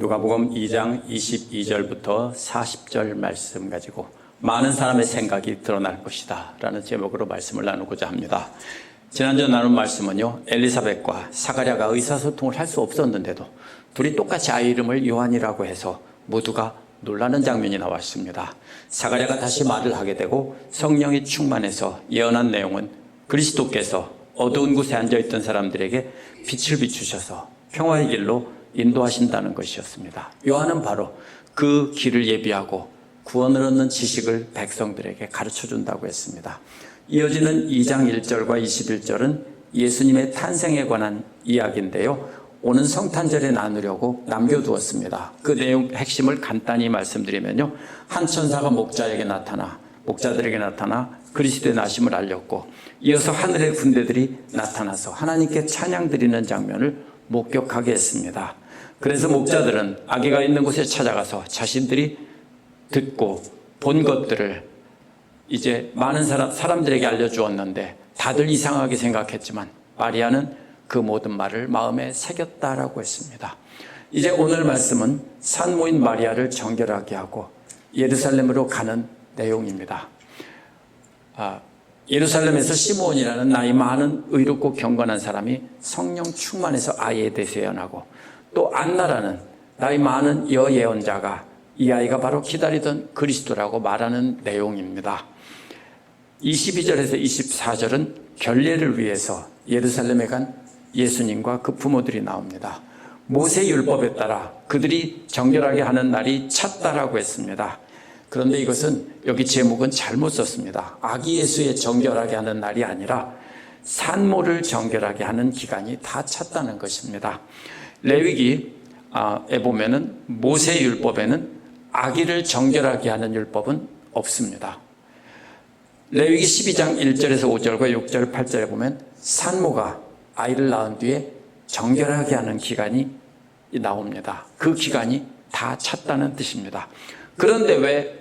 누가복음 2장 22절부터 40절 말씀 가지고 많은 사람의 생각이 드러날 것이다 라는 제목으로 말씀을 나누고자 합니다. 지난주 나눈 말씀은요 엘리사벳과 사가랴가 의사소통을 할 수 없었는데도 둘이 똑같이 아이 이름을 요한이라고 해서 모두가 놀라는 장면이 나왔습니다. 사가랴가 다시 말을 하게 되고 성령이 충만해서 예언한 내용은 그리스도께서 어두운 곳에 앉아 있던 사람들에게 빛을 비추셔서 평화의 길로 인도하신다는 것이었습니다. 요한은 바로 그 길을 예비하고 구원을 얻는 지식을 백성들에게 가르쳐 준다고 했습니다. 이어지는 2장 1절과 21절은 예수님의 탄생에 관한 이야기인데요. 오는 성탄절에 나누려고 남겨두었습니다. 그 내용 핵심을 간단히 말씀드리면요. 한 천사가 목자에게 나타나 목자들에게 나타나 그리스도의 나심을 알렸고 이어서 하늘의 군대들이 나타나서 하나님께 찬양 드리는 장면을 목격하게 했습니다. 그래서 목자들은 아기가 있는 곳에 찾아가서 자신들이 듣고 본 것들을 이제 많은 사람, 사람들에게 알려주었는데 다들 이상하게 생각했지만 마리아는 그 모든 말을 마음에 새겼다라고 했습니다. 이제 오늘 말씀은 산모인 마리아를 정결하게 하고 예루살렘으로 가는 내용입니다. 아, 예루살렘에서 시므온이라는 나이 많은 의롭고 경건한 사람이 성령 충만해서 아이에 대해서 예언하고 또 안나라는 나이 많은 여예언자가 이 아이가 바로 기다리던 그리스도라고 말하는 내용입니다. 22절에서 24절은 결례를 위해서 예루살렘에 간 예수님과 그 부모들이 나옵니다. 모세 율법에 따라 그들이 정결하게 하는 날이 찼다라고 했습니다. 그런데 이것은 여기 제목은 잘못 썼습니다. 아기 예수의 정결하게 하는 날이 아니라 산모를 정결하게 하는 기간이 다 찼다는 것입니다. 레위기에 보면은 모세 율법에는 아기를 정결하게 하는 율법은 없습니다. 레위기 12장 1절에서 5절과 6절, 8절에 보면 산모가 아이를 낳은 뒤에 정결하게 하는 기간이 나옵니다. 그 기간이 다 찼다는 뜻입니다. 그런데 왜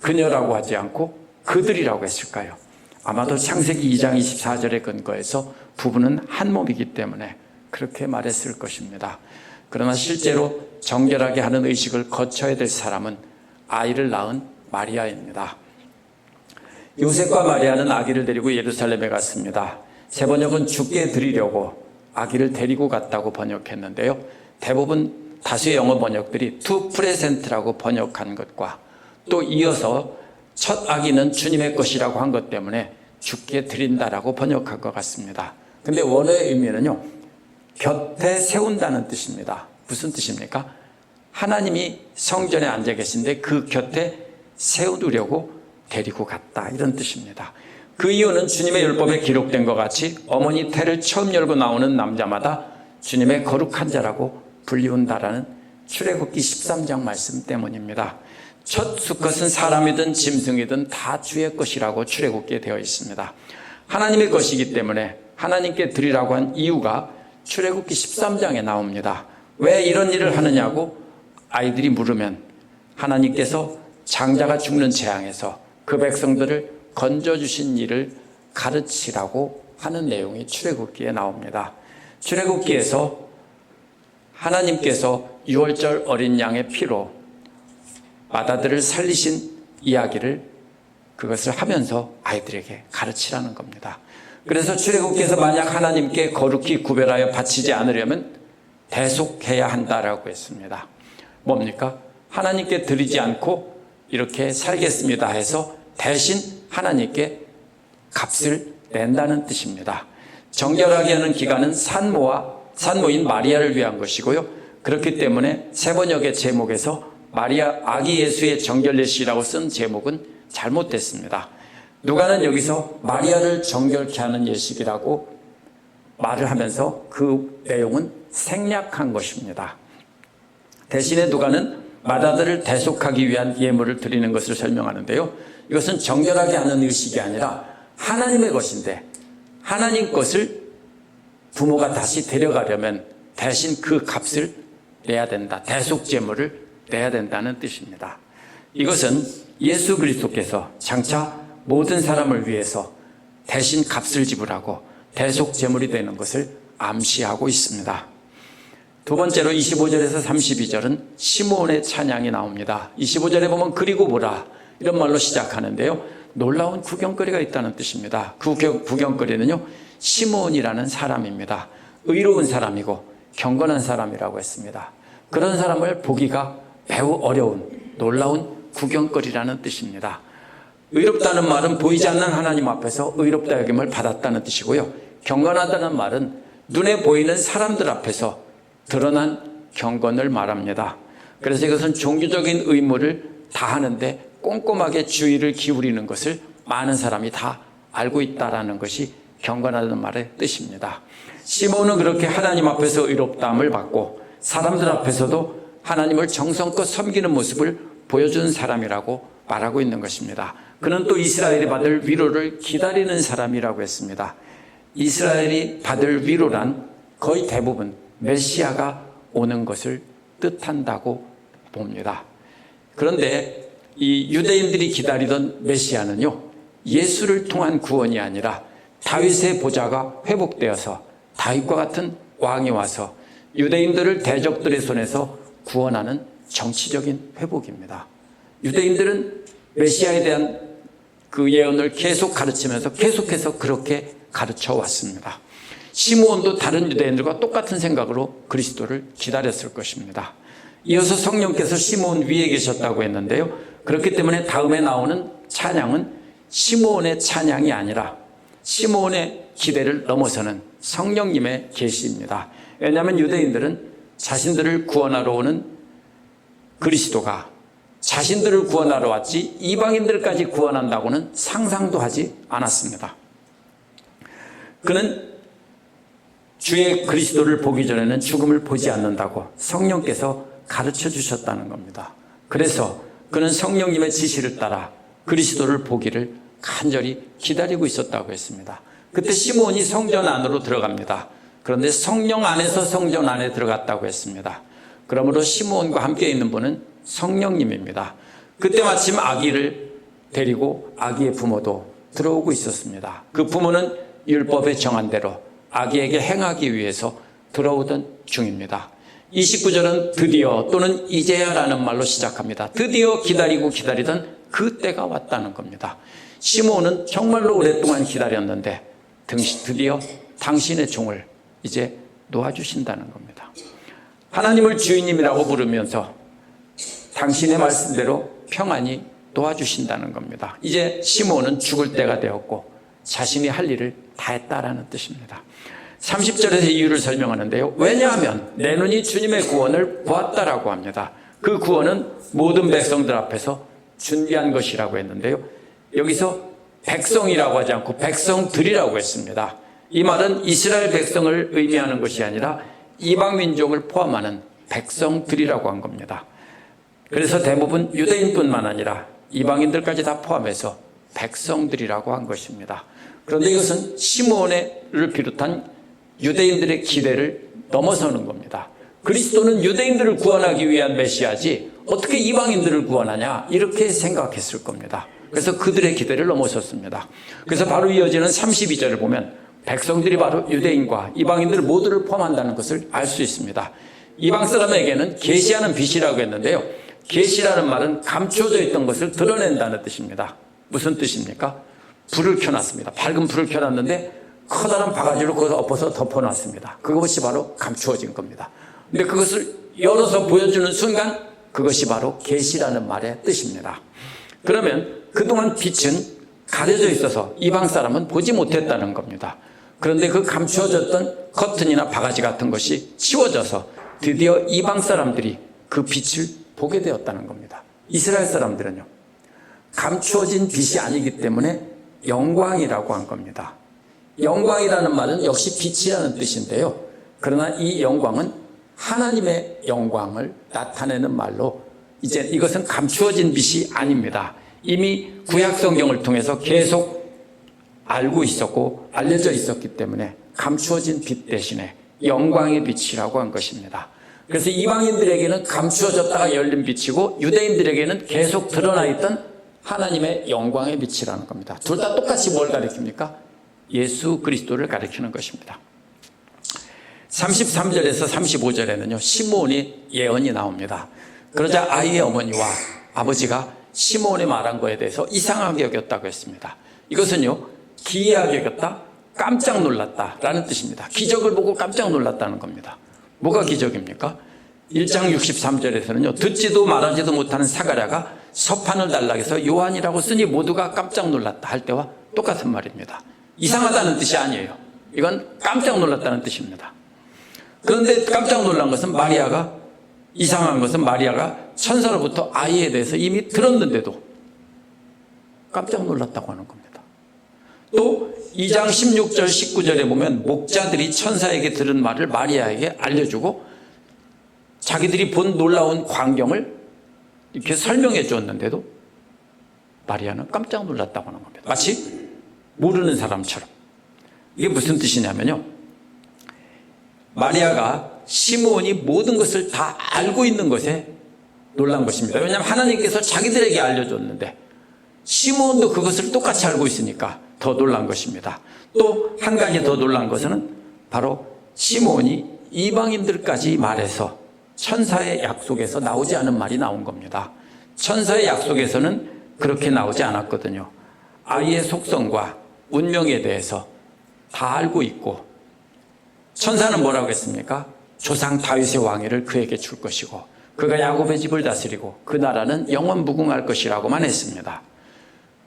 그녀라고 하지 않고 그들이라고 했을까요? 아마도 창세기 2장 24절에 근거해서 부부는 한 몸이기 때문에 그렇게 말했을 것입니다. 그러나 실제로 정결하게 하는 의식을 거쳐야 될 사람은 아이를 낳은 마리아입니다. 요셉과 마리아는 아기를 데리고 예루살렘에 갔습니다. 세 번역은 죽게 드리려고 아기를 데리고 갔다고 번역했는데요. 대부분 다수의 영어 번역들이 to present라고 번역한 것과 또 이어서 첫 아기는 주님의 것이라고 한 것 때문에 죽게 드린다라고 번역한 것 같습니다. 근데 원어의 의미는요, 곁에 세운다는 뜻입니다. 무슨 뜻입니까? 하나님이 성전에 앉아 계신데 그 곁에 세우려고 데리고 갔다. 이런 뜻입니다. 그 이유는 주님의 율법에 기록된 것 같이 어머니 태를 처음 열고 나오는 남자마다 주님의 거룩한 자라고 불리운다라는 출애굽기 13장 말씀 때문입니다. 첫 수컷은 사람이든 짐승이든 다 주의 것이라고 출애굽기에 되어 있습니다. 하나님의 것이기 때문에 하나님께 드리라고 한 이유가 출애굽기 13장에 나옵니다. 왜 이런 일을 하느냐고 아이들이 물으면 하나님께서 장자가 죽는 재앙에서 그 백성들을 건져 주신 일을 가르치라고 하는 내용이 출애굽기에 나옵니다. 출애굽기에서 하나님께서 6월절 어린 양의 피로 마다들을 살리신 이야기를 그것을 하면서 아이들에게 가르치라는 겁니다. 그래서 출애굽기에서 만약 하나님께 거룩히 구별하여 바치지 않으려면 대속해야 한다라고 했습니다. 뭡니까? 하나님께 드리지 않고 이렇게 살겠습니다 해서 대신 하나님께 값을 낸다는 뜻입니다. 정결하게 하는 기간은 산모와 산모인 마리아를 위한 것이고요. 그렇기 때문에 세번역의 제목에서 마리아 아기 예수의 정결례시라고 쓴 제목은 잘못됐습니다. 누가는 여기서 마리아를 정결케 하는 예식이라고 말을 하면서 그 내용은 생략한 것입니다. 대신에 누가는 마다들을 대속하기 위한 예물을 드리는 것을 설명하는데요. 이것은 정결하게 하는 의식이 아니라 하나님의 것인데 하나님 것을 부모가 다시 데려가려면 대신 그 값을 내야 된다. 대속 제물을 내야 된다는 뜻입니다. 이것은 예수 그리스도께서 장차 모든 사람을 위해서 대신 값을 지불하고 대속 제물이 되는 것을 암시하고 있습니다. 두 번째로 25절에서 32절은 시몬의 찬양이 나옵니다. 25절에 보면 그리고 보라 이런 말로 시작하는데요. 놀라운 구경거리가 있다는 뜻입니다. 그 구경- 구경거리는요. 시몬이라는 사람입니다. 의로운 사람이고 경건한 사람이라고 했습니다. 그런 사람을 보기가 매우 어려운 놀라운 구경거리라는 뜻입니다. 의롭다는 말은 보이지 않는 하나님 앞에서 의롭다 여김을 받았다는 뜻이고요. 경건하다는 말은 눈에 보이는 사람들 앞에서 드러난 경건을 말합니다. 그래서 이것은 종교적인 의무를 다 하는데 꼼꼼하게 주의를 기울이는 것을 많은 사람이 다 알고 있다라는 것이 경건하다는 말의 뜻입니다. 시몬은 그렇게 하나님 앞에서 의롭다함을 받고 사람들 앞에서도 하나님을 정성껏 섬기는 모습을 보여준 사람이라고 말하고 있는 것입니다. 그는 또 이스라엘이 받을 위로를 기다리는 사람이라고 했습니다. 이스라엘이 받을 위로란 거의 대부분 메시아가 오는 것을 뜻한다고 봅니다. 그런데 이 유대인들이 기다리던 메시아는요, 예수를 통한 구원이 아니라 다윗의 보좌가 회복되어서 다윗과 같은 왕이 와서 유대인들을 대적들의 손에서 구원하는 정치적인 회복입니다. 유대인들은 메시아에 대한 그 예언을 계속 가르치면서 계속해서 그렇게 가르쳐 왔습니다. 시므온도 다른 유대인들과 똑같은 생각으로 그리스도를 기다렸을 것입니다. 이어서 성령께서 시므온 위에 계셨다고 했는데요. 그렇기 때문에 다음에 나오는 찬양은 시므온의 찬양이 아니라 시므온의 기대를 넘어서는 성령님의 계시입니다. 왜냐하면 유대인들은 자신들을 구원하러 오는 그리스도가 자신들을 구원하러 왔지 이방인들까지 구원한다고는 상상도 하지 않았습니다. 그는 주의 그리스도를 보기 전에는 죽음을 보지 않는다고 성령께서 가르쳐 주셨다는 겁니다. 그래서 그는 성령님의 지시를 따라 그리스도를 보기를 간절히 기다리고 있었다고 했습니다. 그때 시몬이 성전 안으로 들어갑니다. 그런데 성령 안에서 성전 안에 들어갔다고 했습니다. 그러므로 시몬과 함께 있는 분은 성령님입니다. 그때 마침 아기를 데리고 아기의 부모도 들어오고 있었습니다. 그 부모는 율법에 정한 대로 아기에게 행하기 위해서 들어오던 중입니다. 29절은 드디어 또는 이제야라는 말로 시작합니다. 드디어 기다리고 기다리던 그 때가 왔다는 겁니다. 시몬은 정말로 오랫동안 기다렸는데 드디어 당신의 종을 이제 놓아주신다는 겁니다. 하나님을 주인님이라고 부르면서 당신의 말씀대로 평안히 도와주신다는 겁니다. 이제 시몬은 죽을 때가 되었고 자신이 할 일을 다 했다라는 뜻입니다. 30절에서 이유를 설명하는데요. 왜냐하면 내 눈이 주님의 구원을 보았다라고 합니다. 그 구원은 모든 백성들 앞에서 준비한 것이라고 했는데요. 여기서 백성이라고 하지 않고 백성들이라고 했습니다. 이 말은 이스라엘 백성을 의미하는 것이 아니라 이방 민족을 포함하는 백성들이라고 한 겁니다. 그래서 대부분 유대인뿐만 아니라 이방인들까지 다 포함해서 백성들이라고 한 것입니다. 그런데 이것은 시몬을 비롯한 유대인들의 기대를 넘어서는 겁니다. 그리스도는 유대인들을 구원하기 위한 메시아지 어떻게 이방인들을 구원하냐 이렇게 생각했을 겁니다. 그래서 그들의 기대를 넘어섰습니다. 그래서 바로 이어지는 32절을 보면 백성들이 바로 유대인과 이방인들 모두를 포함한다는 것을 알 수 있습니다. 이방 사람에게는 계시하는 빛이라고 했는데요. 계시라는 말은 감춰져 있던 것을 드러낸다는 뜻입니다. 무슨 뜻입니까? 불을 켜놨습니다. 밝은 불을 켜놨는데 커다란 바가지로 그것을 엎어서 덮어놨습니다. 그것이 바로 감추어진 겁니다. 근데 그것을 열어서 보여주는 순간 그것이 바로 계시라는 말의 뜻입니다. 그러면 그동안 빛은 가려져 있어서 이방 사람은 보지 못했다는 겁니다. 그런데 그 감추어졌던 커튼이나 바가지 같은 것이 치워져서 드디어 이방 사람들이 그 빛을 보게 되었다는 겁니다. 이스라엘 사람들은요. 감추어진 빛이 아니기 때문에 영광이라고 한 겁니다. 영광이라는 말은 역시 빛이라는 뜻인데요. 그러나 이 영광은 하나님의 영광을 나타내는 말로 이제 이것은 감추어진 빛이 아닙니다. 이미 구약 성경을 통해서 계속 알고 있었고 알려져 있었기 때문에 감추어진 빛 대신에 영광의 빛이라고 한 것입니다. 그래서 이방인들에게는 감추어졌다가 열린 빛이고 유대인들에게는 계속 드러나 있던 하나님의 영광의 빛이라는 겁니다. 둘 다 똑같이 뭘 가리킵니까? 예수 그리스도를 가리키는 것입니다. 33절에서 35절에는요, 시므온의 예언이 나옵니다. 그러자 아이의 어머니와 아버지가 시므온이 말한 거에 대해서 이상하게 여겼다고 했습니다. 이것은요, 기이하게 여겼다, 깜짝 놀랐다라는 뜻입니다. 기적을 보고 깜짝 놀랐다는 겁니다. 뭐가 기적입니까? 1장 63절에서는요, 듣지도 말하지도 못하는 사가랴가 서판을 달락해서 요한이라고 쓰니 모두가 깜짝 놀랐다 할 때와 똑같은 말입니다. 이상하다는 뜻이 아니에요. 이건 깜짝 놀랐다는 뜻입니다. 그런데 깜짝 놀란 것은 마리아가 이상한 것은 마리아가 천사로부터 아이에 대해서 이미 들었는데도 깜짝 놀랐다고 하는 겁니다. 또 2장 16절 19절에 보면 목자들이 천사에게 들은 말을 마리아에게 알려주고 자기들이 본 놀라운 광경을 이렇게 설명해 주었는데도 마리아는 깜짝 놀랐다고 하는 겁니다. 마치 모르는 사람처럼. 이게 무슨 뜻이냐면요. 마리아가 시므온이 모든 것을 다 알고 있는 것에 놀란 것입니다. 왜냐하면 하나님께서 자기들에게 알려줬는데 시므온도 그것을 똑같이 알고 있으니까 더 놀란 것입니다. 또 한 가지 더 놀란 것은 바로 시므온이 이방인들까지 말해서 천사의 약속에서 나오지 않은 말이 나온 겁니다. 천사의 약속에서는 그렇게 나오지 않았거든요. 아이의 속성과 운명에 대해서 다 알고 있고 천사는 뭐라고 했습니까? 조상 다윗의 왕위를 그에게 줄 것이고 그가 야곱의 집을 다스리고 그 나라는 영원 무궁할 것이라고만 했습니다.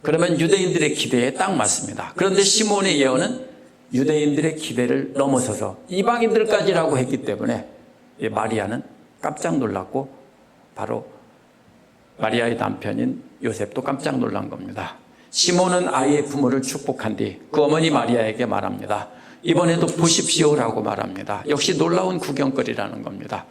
그러면 유대인들의 기대에 딱 맞습니다. 그런데 시몬의 예언은 유대인들의 기대를 넘어서서 이방인들까지라고 했기 때문에 이 마리아는 깜짝 놀랐고 바로 마리아의 남편인 요셉도 깜짝 놀란 겁니다. 시몬은 아이의 부모를 축복한 뒤 그 어머니 마리아에게 말합니다. 이번에도 보십시오라고 말합니다. 역시 놀라운 구경거리라는 겁니다.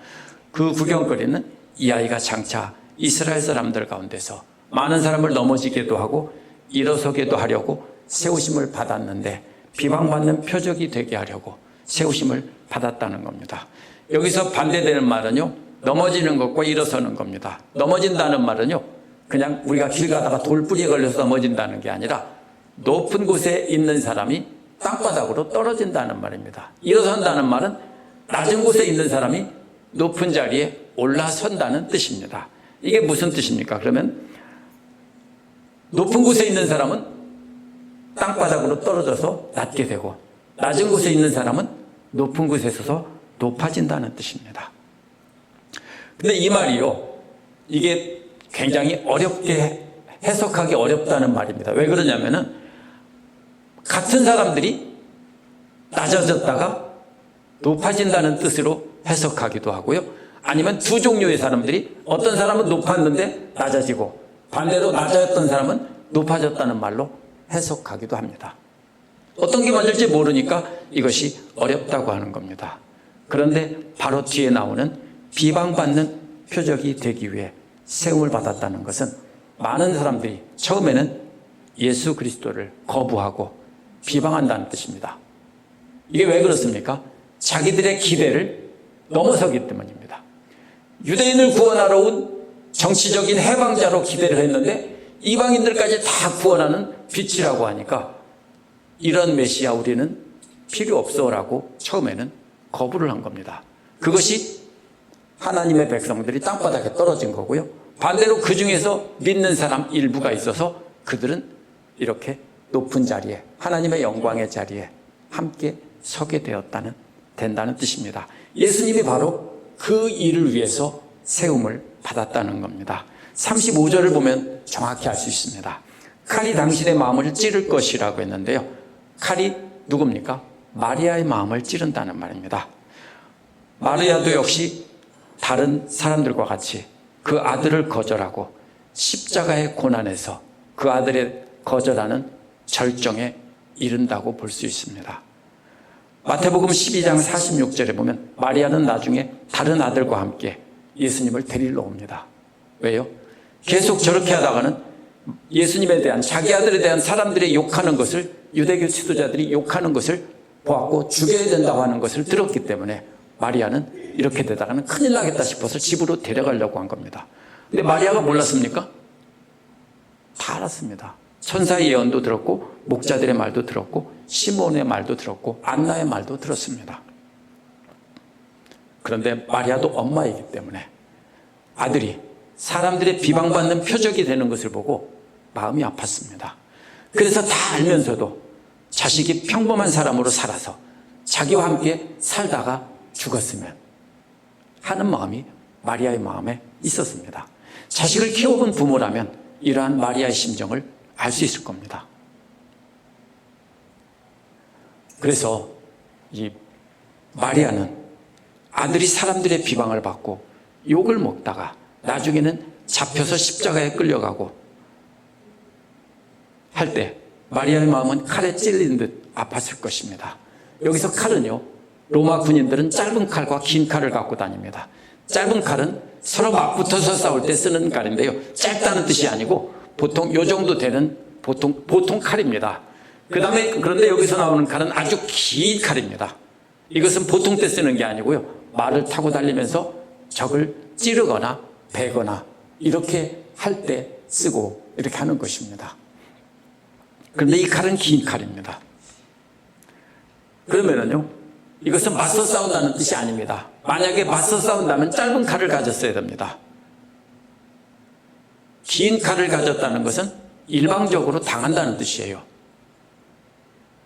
그 구경거리는 이 아이가 장차 이스라엘 사람들 가운데서 많은 사람을 넘어지게도 하고 일어서게도 하려고 세우심을 받았는데 비방받는 표적이 되게 하려고 세우심을 받았다는 겁니다. 여기서 반대되는 말은요, 넘어지는 것과 일어서는 겁니다. 넘어진다는 말은요, 그냥 우리가 길 가다가 돌뿌리에 걸려서 넘어진다는 게 아니라 높은 곳에 있는 사람이 땅바닥으로 떨어진다는 말입니다. 일어선다는 말은 낮은 곳에 있는 사람이 높은 자리에 올라선다는 뜻입니다. 이게 무슨 뜻입니까? 그러면 높은 곳에 있는 사람은 땅바닥으로 떨어져서 낮게 되고 낮은 곳에 있는 사람은 높은 곳에 서서 높아진다는 뜻입니다. 근데 이 말이요. 이게 굉장히 어렵게 해석하기 어렵다는 말입니다. 왜 그러냐면은 같은 사람들이 낮아졌다가 높아진다는 뜻으로 해석하기도 하고요. 아니면 두 종류의 사람들이 어떤 사람은 높았는데 낮아지고 반대로 낮아졌던 사람은 높아졌다는 말로 해석하기도 합니다. 어떤 게 맞을지 모르니까 이것이 어렵다고 하는 겁니다. 그런데 바로 뒤에 나오는 비방받는 표적이 되기 위해 세움을 받았다는 것은 많은 사람들이 처음에는 예수 그리스도를 거부하고 비방한다는 뜻입니다. 이게 왜 그렇습니까? 자기들의 기대를 넘어서기 때문입니다. 유대인을 구원하러 온 정치적인 해방자로 기대를 했는데 이방인들까지 다 구원하는 빛이라고 하니까 이런 메시아 우리는 필요 없어라고 처음에는 거부를 한 겁니다. 그것이 하나님의 백성들이 땅바닥에 떨어진 거고요. 반대로 그 중에서 믿는 사람 일부가 있어서 그들은 이렇게 높은 자리에 하나님의 영광의 자리에 함께 서게 되었다는 된다는 뜻입니다. 예수님이 바로 그 일을 위해서 세움을 받았다는 겁니다. 35절을 보면 정확히 알 수 있습니다. 칼이 당신의 마음을 찌를 것이라고 했는데요. 칼이 누굽니까? 마리아의 마음을 찌른다는 말입니다. 마리아도 역시 다른 사람들과 같이 그 아들을 거절하고 십자가의 고난에서 그 아들의 거절하는 절정에 이른다고 볼 수 있습니다. 마태복음 12장 46절에 보면 마리아는 나중에 다른 아들과 함께 예수님을 데리러 옵니다. 왜요? 계속 저렇게 하다가는 예수님에 대한 자기 아들에 대한 사람들의 욕하는 것을 유대교 지도자들이 욕하는 것을 보았고 죽여야 된다고 하는 것을 들었기 때문에 마리아는 이렇게 되다가는 큰일 나겠다 싶어서 집으로 데려가려고 한 겁니다. 근데 마리아가 몰랐습니까? 다 알았습니다. 천사의 예언도 들었고 목자들의 말도 들었고 시몬의 말도 들었고 안나의 말도 들었습니다. 그런데 마리아도 엄마이기 때문에 아들이 사람들의 비방받는 표적이 되는 것을 보고 마음이 아팠습니다. 그래서 다 알면서도 자식이 평범한 사람으로 살아서 자기와 함께 살다가 죽었으면 하는 마음이 마리아의 마음에 있었습니다. 자식을 키워본 부모라면 이러한 마리아의 심정을 알 수 있을 겁니다. 그래서 이 마리아는 아들이 사람들의 비방을 받고 욕을 먹다가 나중에는 잡혀서 십자가에 끌려가고 할 때 마리아의 마음은 칼에 찔린 듯 아팠을 것입니다. 여기서 칼은요, 로마 군인들은 짧은 칼과 긴 칼을 갖고 다닙니다. 짧은 칼은 서로 맞붙어서 싸울 때 쓰는 칼인데요. 짧다는 뜻이 아니고 보통 요 정도 되는 보통, 보통 칼입니다. 그 다음에 그런데 여기서 나오는 칼은 아주 긴 칼입니다. 이것은 보통 때 쓰는 게 아니고요. 말을 타고 달리면서 적을 찌르거나 베거나 이렇게 할 때 쓰고 이렇게 하는 것입니다. 그런데 이 칼은 긴 칼입니다. 그러면은요, 이것은 맞서 싸운다는 뜻이 아닙니다. 만약에 맞서 싸운다면 짧은 칼을 가졌어야 됩니다. 긴 칼을 가졌다는 것은 일방적으로 당한다는 뜻이에요.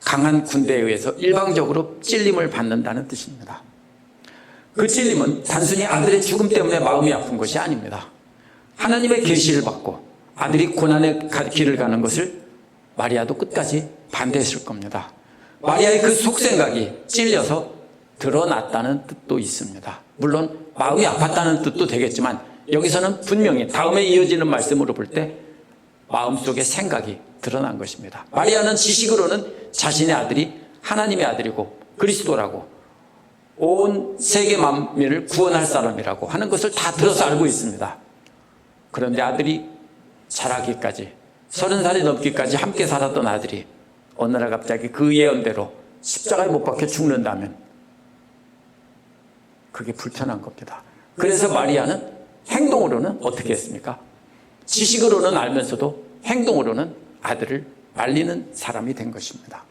강한 군대에 의해서 일방적으로 찔림을 받는다는 뜻입니다. 그 찔림은 단순히 아들의 죽음 때문에 마음이 아픈 것이 아닙니다. 하나님의 계시를 받고 아들이 고난의 가- 길을 가는 것을 마리아도 끝까지 반대했을 겁니다. 마리아의 그 속생각이 찔려서 드러났다는 뜻도 있습니다. 물론 마음이 아팠다는 뜻도 되겠지만 여기서는 분명히 다음에 이어지는 말씀으로 볼 때 마음속의 생각이 드러난 것입니다. 마리아는 지식으로는 자신의 아들이 하나님의 아들이고 그리스도라고 온 세계 만민을 구원할 사람이라고 하는 것을 다 들어서 알고 있습니다. 그런데 아들이 자라기까지 서른 살이 넘기까지 함께 살았던 아들이 어느 날 갑자기 그 예언대로 십자가에 못 박혀 죽는다면 그게 불편한 겁니다. 그래서 마리아는 행동으로는 어떻게 했습니까? 지식으로는 알면서도 행동으로는 아들을 말리는 사람이 된 것입니다.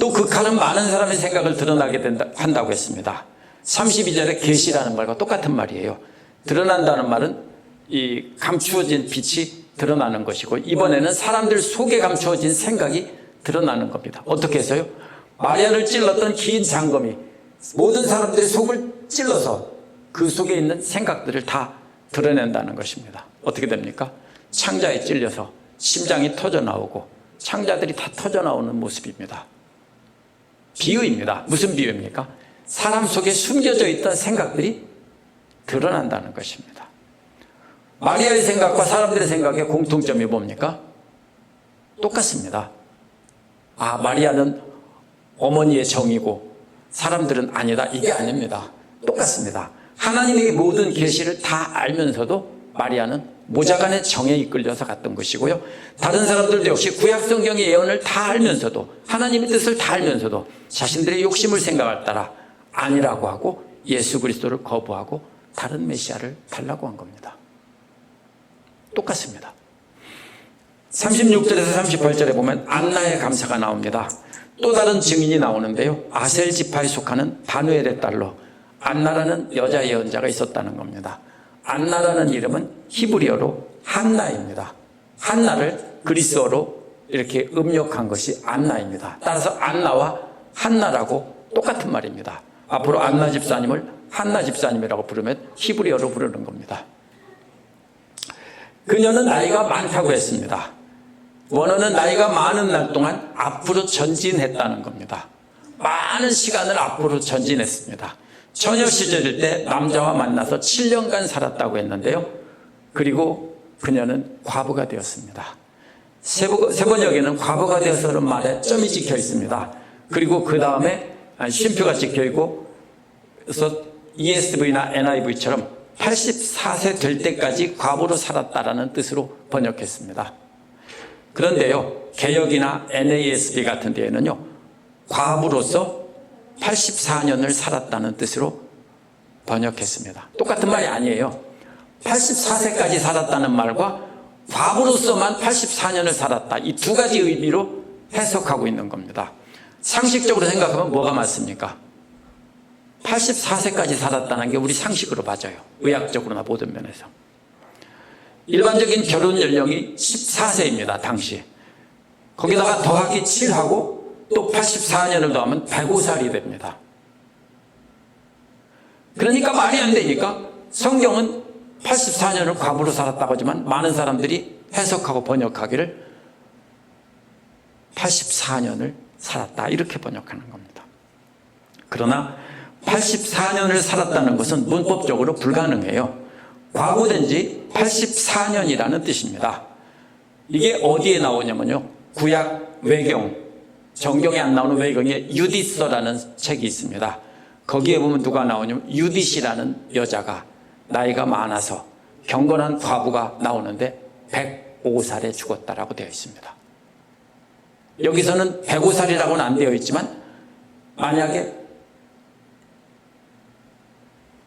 또그 칼은 많은 사람의 생각을 드러나게 된다, 한다고 했습니다. 32절에 계시라는 말과 똑같은 말이에요. 드러난다는 말은 이 감추어진 빛이 드러나는 것이고 이번에는 사람들 속에 감추어진 생각이 드러나는 겁니다. 어떻게 해서요? 마리아를 찔렀던 긴 장검이 모든 사람들의 속을 찔러서 그 속에 있는 생각들을 다 드러낸다는 것입니다. 어떻게 됩니까? 창자에 찔려서 심장이 터져 나오고 창자들이 다 터져 나오는 모습입니다. 비유입니다. 무슨 비유입니까? 사람 속에 숨겨져 있던 생각들이 드러난다는 것입니다. 마리아의 생각과 사람들의 생각의 공통점이 뭡니까? 똑같습니다. 아, 마리아는 어머니의 정이고 사람들은 아니다. 이게 아닙니다. 똑같습니다. 하나님의 모든 계시를 다 알면서도 마리아는 모자간의 정에 이끌려서 갔던 것이고요. 다른 사람들도 역시 구약 성경의 예언을 다 알면서도 하나님의 뜻을 다 알면서도 자신들의 욕심을 생각할 따라 아니라고 하고 예수 그리스도를 거부하고 다른 메시아를 달라고 한 겁니다. 똑같습니다. 36절에서 38절에 보면 안나의 감사가 나옵니다. 또 다른 증인이 나오는데요. 아셀 지파에 속하는 바누엘의 딸로 안나라는 여자 예언자가 있었다는 겁니다. 안나라는 이름은 히브리어로 한나입니다. 한나를 그리스어로 이렇게 음력한 것이 안나입니다. 따라서 안나와 한나라고 똑같은 말입니다. 앞으로 안나 집사님을 한나 집사님이라고 부르면 히브리어로 부르는 겁니다. 그녀는 나이가 많다고 했습니다. 원어는 나이가 많은 날 동안 앞으로 전진했다는 겁니다. 많은 시간을 앞으로 전진했습니다. 처녀 시절일 때 남자와 만나서 7년간 살았다고 했는데요. 그리고 그녀는 과부가 되었습니다. 세번역에는 과부가 되어서는 말에 점이 찍혀 있습니다. 그리고 그 다음에 쉼표가 찍혀 있고, 그래서 ESV나 NIV처럼 84세 될 때까지 과부로 살았다라는 뜻으로 번역했습니다. 그런데요, 개혁이나 NASB 같은 데에는요, 과부로서 84년을 살았다는 뜻으로 번역했습니다. 똑같은 말이 아니에요. 84세까지 살았다는 말과 과부로서만 84년을 살았다. 이 두 가지 의미로 해석하고 있는 겁니다. 상식적으로 생각하면 뭐가 맞습니까? 84세까지 살았다는 게 우리 상식으로 맞아요. 의학적으로나 모든 면에서. 일반적인 결혼 연령이 14세입니다. 당시. 거기다가 더하기 7하고 또 84년을 더하면 105살이 됩니다. 그러니까 말이 안 되니까 성경은 84년을 과부로 살았다고 하지만 많은 사람들이 해석하고 번역하기를 84년을 살았다 이렇게 번역하는 겁니다. 그러나 84년을 살았다는 것은 문법적으로 불가능해요. 과거된 지 84년이라는 뜻입니다. 이게 어디에 나오냐면요. 구약 외경, 정경에 안 나오는 외경에 유디서라는 책이 있습니다. 거기에 보면 누가 나오냐면 유디시라는 여자가 나이가 많아서 경건한 과부가 나오는데 105살에 죽었다라고 되어 있습니다. 여기서는 105살이라고는 안 되어 있지만 만약에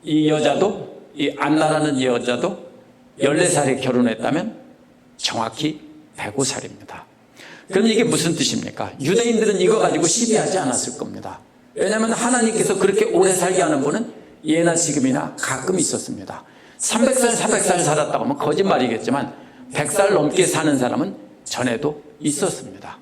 이 여자도 이 안나라는 이 여자도 14살에 결혼했다면 정확히 105살입니다. 그럼 이게 무슨 뜻입니까? 유대인들은 이거 가지고 시비하지 않았을 겁니다. 왜냐하면 하나님께서 그렇게 오래 살게 하는 분은 예나 지금이나 가끔 있었습니다. 300살, 400살 살았다고 하면 거짓말이겠지만 100살 넘게 사는 사람은 전에도 있었습니다.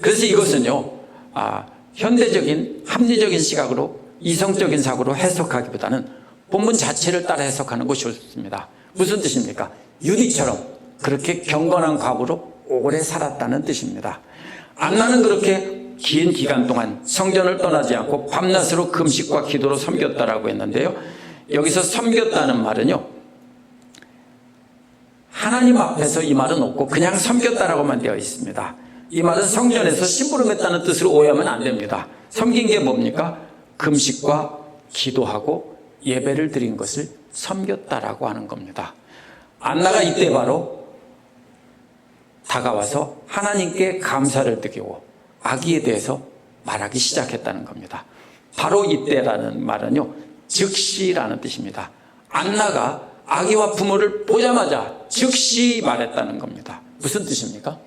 그래서 이것은요, 아, 현대적인 합리적인 시각으로 이성적인 사고로 해석하기보다는 본문 자체를 따라 해석하는 것이 좋습니다. 무슨 뜻입니까? 유디처럼 그렇게 경건한 과부로 오래 살았다는 뜻입니다. 안나는 그렇게 긴 기간 동안 성전을 떠나지 않고 밤낮으로 금식과 기도로 섬겼다라고 했는데요. 여기서 섬겼다는 말은요. 하나님 앞에서 이 말은 없고 그냥 섬겼다라고만 되어 있습니다. 이 말은 성전에서 심부름했다는 뜻으로 오해하면 안 됩니다. 섬긴 게 뭡니까? 금식과 기도하고 예배를 드린 것을 섬겼다라고 하는 겁니다. 안나가 이때 바로 다가와서 하나님께 감사를 드리고 아기에 대해서 말하기 시작했다는 겁니다. 바로 이때라는 말은요, 즉시라는 뜻입니다. 안나가 아기와 부모를 보자마자 즉시 말했다는 겁니다. 무슨 뜻입니까?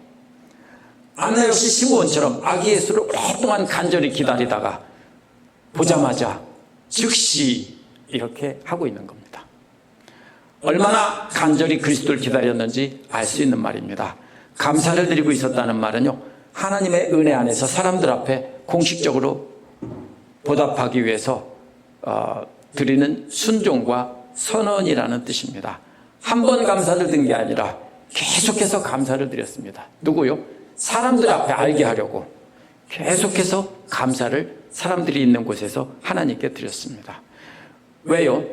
안나 역시 시므온처럼 아기 예수를 오랫동안 간절히 기다리다가 보자마자 즉시 이렇게 하고 있는 겁니다. 얼마나 간절히 그리스도를 기다렸는지 알 수 있는 말입니다. 감사를 드리고 있었다는 말은요, 하나님의 은혜 안에서 사람들 앞에 공식적으로 보답하기 위해서 어, 드리는 순종과 선언이라는 뜻입니다. 한 번 감사를 든 게 아니라 계속해서 감사를 드렸습니다. 누구요? 사람들 앞에 알게 하려고 계속해서 감사를 사람들이 있는 곳에서 하나님께 드렸습니다. 왜요?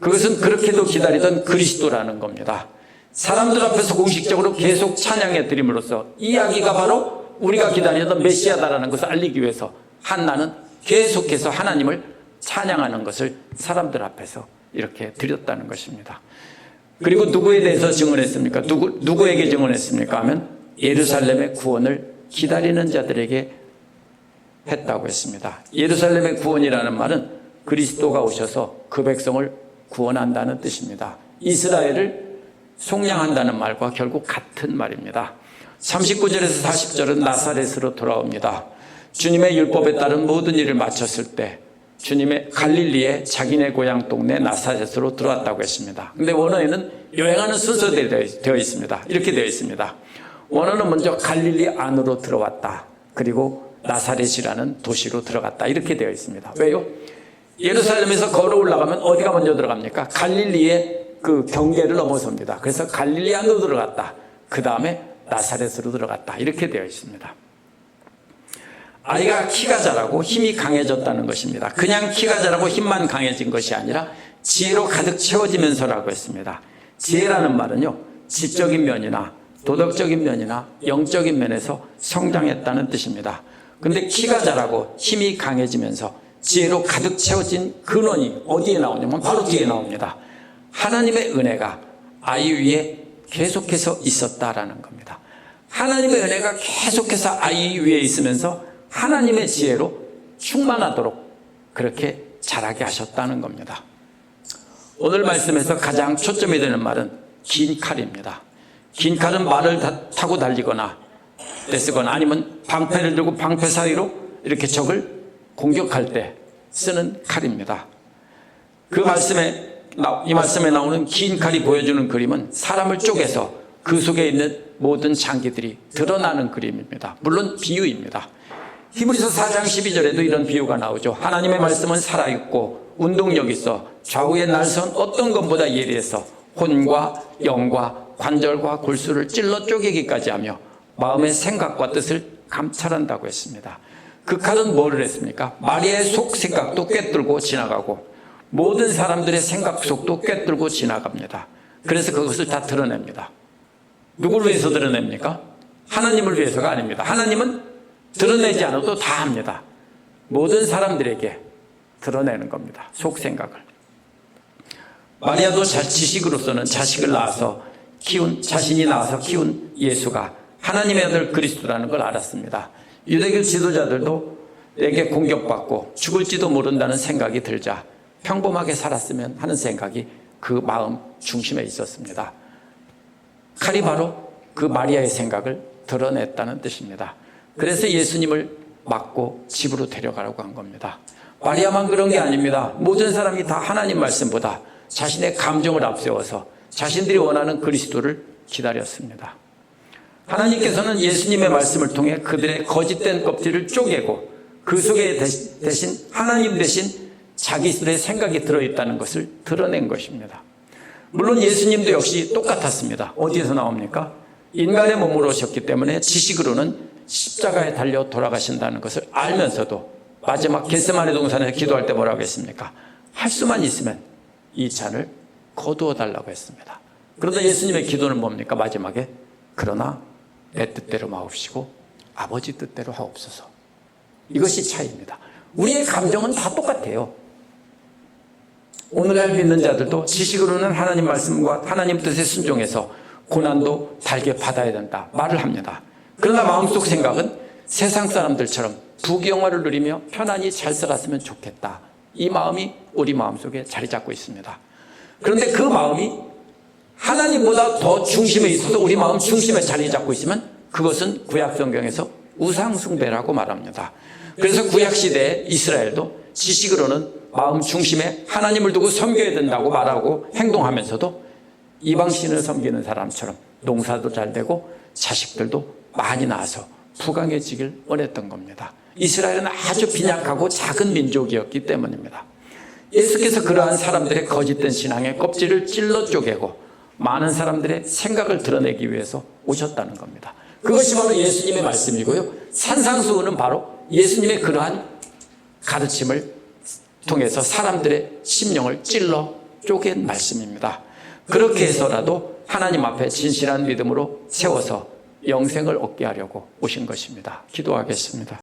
그것은 그렇게도 기다리던 그리스도라는 겁니다. 사람들 앞에서 공식적으로 계속 찬양해 드림으로써 이 이야기가 바로 우리가 기다리던 메시아다라는 것을 알리기 위해서 한나는 계속해서 하나님을 찬양하는 것을 사람들 앞에서 이렇게 드렸다는 것입니다. 그리고 누구에 대해서 증언했습니까? 누구, 누구에게 증언했습니까? 하면 예루살렘의 구원을 기다리는 자들에게 했다고 했습니다. 예루살렘의 구원이라는 말은 그리스도가 오셔서 그 백성을 구원한다는 뜻입니다. 이스라엘을 속량한다는 말과 결국 같은 말입니다. 39절에서 40절은 나사렛으로 돌아옵니다. 주님의 율법에 따른 모든 일을 마쳤을 때 주님의 갈릴리의 자기네 고향 동네 나사렛으로 들어왔다고 했습니다. 근데 원어에는 여행하는 순서대로 되어 있습니다. 이렇게 되어 있습니다. 원어는 먼저 갈릴리 안으로 들어왔다. 그리고 나사렛이라는 도시로 들어갔다. 이렇게 되어 있습니다. 왜요? 예루살렘에서 걸어 올라가면 어디가 먼저 들어갑니까? 갈릴리의 그 경계를 넘어섭니다. 그래서 갈릴리 안으로 들어갔다. 그 다음에 나사렛으로 들어갔다. 이렇게 되어 있습니다. 아이가 키가 자라고 힘이 강해졌다는 것입니다. 그냥 키가 자라고 힘만 강해진 것이 아니라 지혜로 가득 채워지면서라고 했습니다. 지혜라는 말은요, 지적인 면이나 도덕적인 면이나 영적인 면에서 성장했다는 뜻입니다. 근데 키가 자라고 힘이 강해지면서 지혜로 가득 채워진 근원이 어디에 나오냐면 바로 뒤에 나옵니다. 하나님의 은혜가 아이 위에 계속해서 있었다라는 겁니다. 하나님의 은혜가 계속해서 아이 위에 있으면서 하나님의 지혜로 충만하도록 그렇게 자라게 하셨다는 겁니다. 오늘 말씀에서 가장 초점이 되는 말은 긴 칼입니다. 긴 칼은 말을 타고 달리거나 떼쓰거나 아니면 방패를 들고 방패 사이로 이렇게 적을 공격할 때 쓰는 칼입니다. 그 말씀에 나- 이 말씀에 나오는 긴 칼이 보여주는 그림은 사람을 쪼개서 그 속에 있는 모든 장기들이 드러나는 그림입니다. 물론 비유입니다. 히브리서 4장 12절에도 이런 비유가 나오죠. 하나님의 말씀은 살아있고 운동력 있어 좌우의 날선 어떤 것보다 예리해서 혼과 영과 관절과 골수를 찔러 쪼개기까지 하며 마음의 생각과 뜻을 감찰한다고 했습니다. 그 칼은 뭐를 했습니까? 마리아의 속 생각도 꿰뚫고 지나가고 모든 사람들의 생각 속도 꿰뚫고 지나갑니다. 그래서 그것을 다 드러냅니다. 누구를 위해서 드러냅니까? 하나님을 위해서가 아닙니다. 하나님은 드러내지 않아도 다 합니다. 모든 사람들에게 드러내는 겁니다. 속 생각을. 마리아도 자, 지식으로서는 자식을 낳아서 키운 자신이 낳아서 키운 예수가 하나님의 아들 그리스도라는 걸 알았습니다. 유대교 지도자들도 내게 공격받고 죽을지도 모른다는 생각이 들자 평범하게 살았으면 하는 생각이 그 마음 중심에 있었습니다. 칼이 바로 그 마리아의 생각을 드러냈다는 뜻입니다. 그래서 예수님을 맞고 집으로 데려가라고 한 겁니다. 마리아만 그런 게 아닙니다. 모든 사람이 다 하나님 말씀보다 자신의 감정을 앞세워서 자신들이 원하는 그리스도를 기다렸습니다. 하나님께서는 예수님의 말씀을 통해 그들의 거짓된 껍질을 쪼개고 그 속에 대신- 하나님 대신 자기들의 생각이 들어있다는 것을 드러낸 것입니다. 물론 예수님도 역시 똑같았습니다. 어디에서 나옵니까? 인간의 몸으로 오셨기 때문에 지식으로는 십자가에 달려 돌아가신다는 것을 알면서도 마지막 겟세마네 동산에서 기도할 때 뭐라고 했습니까? 할 수만 있으면 이 잔을 거두어 달라고 했습니다. 그런데 예수님의 기도는 뭡니까? 마지막에 그러나 내 뜻대로 마옵시고 아버지 뜻대로 하옵소서. 이것이 차이입니다. 우리의 감정은 다 똑같아요. 오늘날 믿는 자들도 지식으로는 하나님 말씀과 하나님 뜻에 순종해서 고난도 달게 받아야 된다 말을 합니다. 그러나 마음속 생각은 세상 사람들처럼 부귀영화를 누리며 편안히 잘 살았으면 좋겠다. 이 마음이 우리 마음속에 자리 잡고 있습니다. 그런데 그 마음이 하나님보다 더 중심에 있어서 우리 마음 중심에 자리 잡고 있으면 그것은 구약 성경에서 우상숭배라고 말합니다. 그래서 구약 시대 이스라엘도 지식으로는 마음 중심에 하나님을 두고 섬겨야 된다고 말하고 행동하면서도 이방신을 섬기는 사람처럼 농사도 잘 되고 자식들도 많이 낳아서 부강해지길 원했던 겁니다. 이스라엘은 아주 빈약하고 작은 민족이었기 때문입니다. 예수께서 그러한 사람들의 거짓된 신앙의 껍질을 찔러 쪼개고 많은 사람들의 생각을 드러내기 위해서 오셨다는 겁니다. 그것이 바로 예수님의 말씀이고요. 산상수훈은 바로 예수님의 그러한 가르침을 통해서 사람들의 심령을 찔러 쪼갠 말씀입니다. 그렇게 해서라도 하나님 앞에 진실한 믿음으로 세워서 영생을 얻게 하려고 오신 것입니다. 기도하겠습니다.